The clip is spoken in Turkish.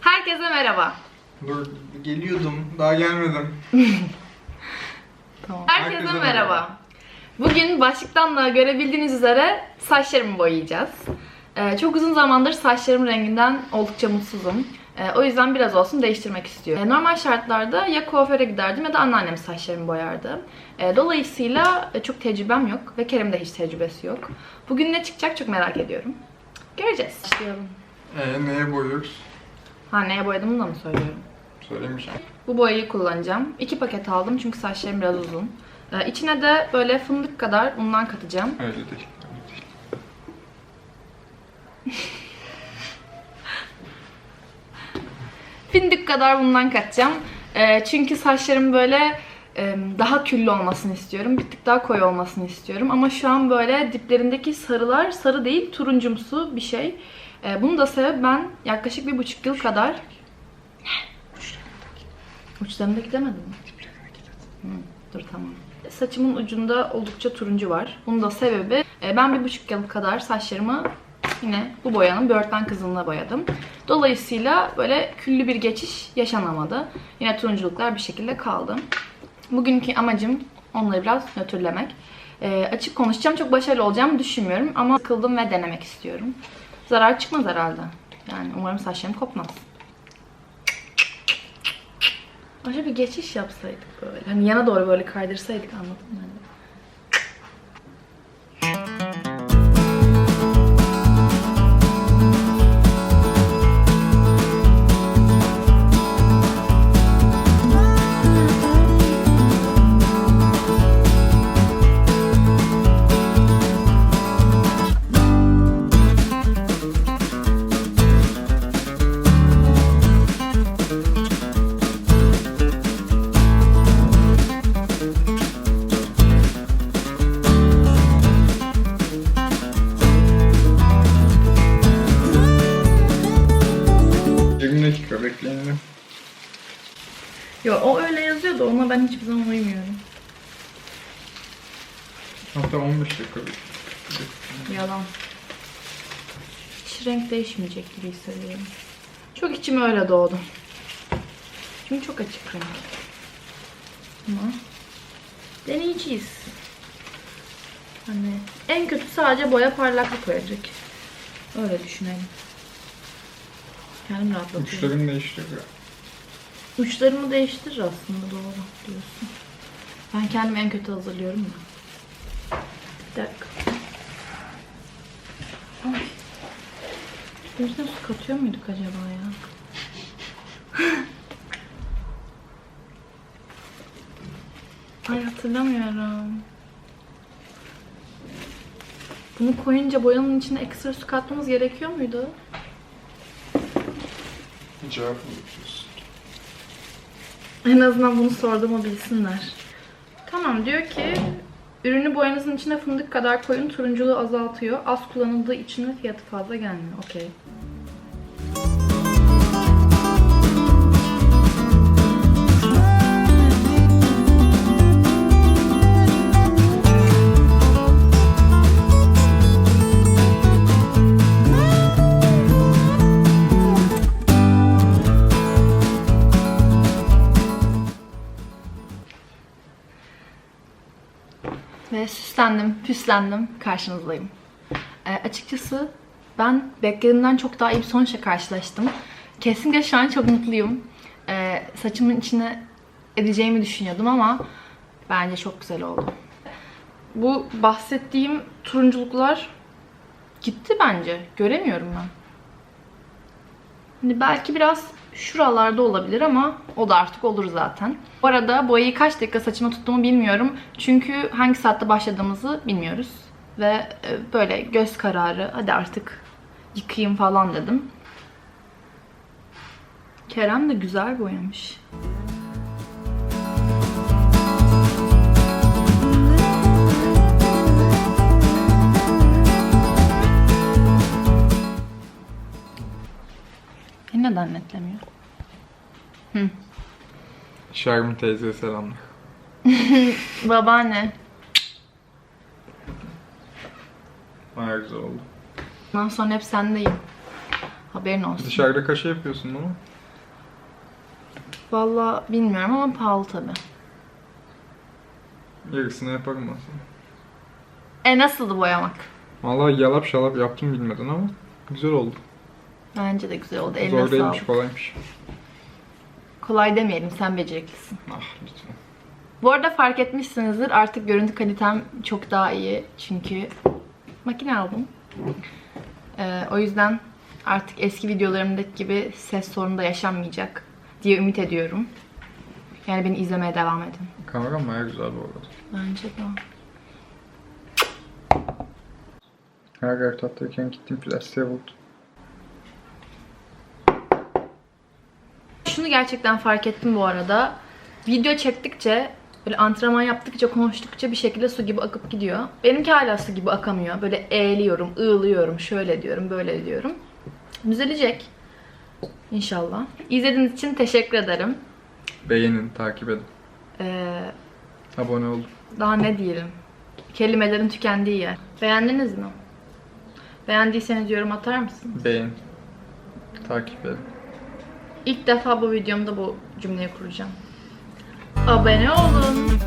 Herkese merhaba. Dur geliyordum. Daha gelmedim. Tamam. Herkese, Herkese merhaba. merhaba. Bugün başlıktan da görebildiğiniz üzere saçlarımı boyayacağız. Ee, çok uzun zamandır saçlarım renginden oldukça mutsuzum. Ee, o yüzden biraz olsun değiştirmek istiyorum. Ee, normal şartlarda ya kuaföre giderdim ya da anneannem saçlarımı boyardı. Ee, dolayısıyla e, çok tecrübem yok ve Kerem'in de hiç tecrübesi yok. Bugün ne çıkacak çok merak ediyorum. Göreceğiz. Başlayalım. Ee, neye boyuyoruz? Ha neye boyadığımı da mı söylüyorum? Söylemeyeceğim. Bu boyayı kullanacağım. İki paket aldım çünkü saçlarım biraz uzun. Ee, içine de böyle fındık kadar undan katacağım. Öyle değil. Öyle değil. Fındık kadar bundan katacağım. Ee, çünkü saçlarım böyle e, daha küllü olmasını istiyorum. Bir tık daha koyu olmasını istiyorum. Ama şu an böyle diplerindeki sarılar sarı değil turuncumsu bir şey. Ee, bunun da sebebi ben yaklaşık bir buçuk yıl kadar... Uçlarındaki demedim mi? Dur tamam. Saçımın ucunda oldukça turuncu var. Bunun da sebebi e, ben bir buçuk yıl kadar saçlarımı yine bu boyanın böğürtlen kızılına boyadım. Dolayısıyla böyle küllü bir geçiş yaşanamadı. Yine turunculuklar bir şekilde kaldı. Bugünkü amacım onları biraz nötrlemek. E, açık konuşacağım. Çok başarılı olacağımı düşünmüyorum ama sıkıldım ve denemek istiyorum. Zarar çıkmaz herhalde. Yani umarım saçlarım kopmaz. Acaba bir geçiş yapsaydık böyle. Hani yana doğru böyle kaydırsaydık anladın mı? Yo o öyle yazıyor da ona ben hiçbir zaman uymuyorum. Hatta 15 dakika. Yalan. Hiç renk değişmeyecek gibi hissediyorum. Çok içime öyle doğdu. Çünkü çok açık renk. Ama deneyeceğiz. Hani en kötü sadece boya parlaklık verecek. Öyle düşünelim. Kendim rahatlatıyorum. Uçlarını değiştiriyor. Uçlarımı değiştirir aslında doğru diyorsun. Ben kendimi en kötü hazırlıyorum da. Bir dakika. Ay. Üstüne su katıyor muyduk acaba ya? Ay hatırlamıyorum. Bunu koyunca boyanın içine ekstra su katmamız gerekiyor muydu? Cevap alıyoruz. En azından bunu sorduğumu bilsinler. Tamam diyor ki ürünü boyanızın içine fındık kadar koyun turunculuğu azaltıyor. Az kullanıldığı için de fiyatı fazla gelmiyor. Okey. Ve süslendim, püslendim. Karşınızdayım. Ee, açıkçası ben beklediğimden çok daha iyi bir sonuçla karşılaştım. Kesinlikle şu an çok mutluyum. Ee, saçımın içine edeceğimi düşünüyordum ama bence çok güzel oldu. Bu bahsettiğim turunculuklar gitti bence. Göremiyorum ben. Hani belki biraz şuralarda olabilir ama o da artık olur zaten. Bu arada boyayı kaç dakika saçıma tuttuğumu bilmiyorum. Çünkü hangi saatte başladığımızı bilmiyoruz. Ve e, böyle göz kararı hadi artık yıkayayım falan dedim. Kerem de güzel boyamış. Neden netlemiyor? Hı. Şermin teyzeye selamlar. Babaanne. Bayağı güzel oldu. Bundan sonra hep sendeyim. Haberin olsun. Dışarıda kaça yapıyorsun bunu? Vallahi bilmiyorum ama pahalı tabi. Yarısını yaparım ben sana. E nasıldı boyamak? Vallahi yalap şalap yaptım bilmeden ama güzel oldu. Bence de güzel oldu. Eline Zor değilmiş, sağlık. kolaymış. Kolay demeyelim sen beceriklisin. Ah lütfen. Bu arada fark etmişsinizdir artık görüntü kalitem çok daha iyi. Çünkü makine aldım. Ee, o yüzden artık eski videolarımdaki gibi ses sorunu da yaşanmayacak diye ümit ediyorum. Yani beni izlemeye devam edin. Kameram bayağı güzel bu arada. Bence de. Her yer tatlıyken gittim plastiğe vurdum. Şunu gerçekten fark ettim bu arada. Video çektikçe, böyle antrenman yaptıkça, konuştukça bir şekilde su gibi akıp gidiyor. Benimki hala su gibi akamıyor. Böyle eğiliyorum, ığlıyorum, şöyle diyorum, böyle diyorum. Düzelecek. İnşallah. İzlediğiniz için teşekkür ederim. Beğenin, takip edin. Ee, Abone olun. daha ne diyelim? Kelimelerin tükendiği yer. Beğendiniz mi? Beğendiyseniz yorum atar mısınız? Beğen. Takip edin. İlk defa bu videomda bu cümleyi kuracağım. Abone olun.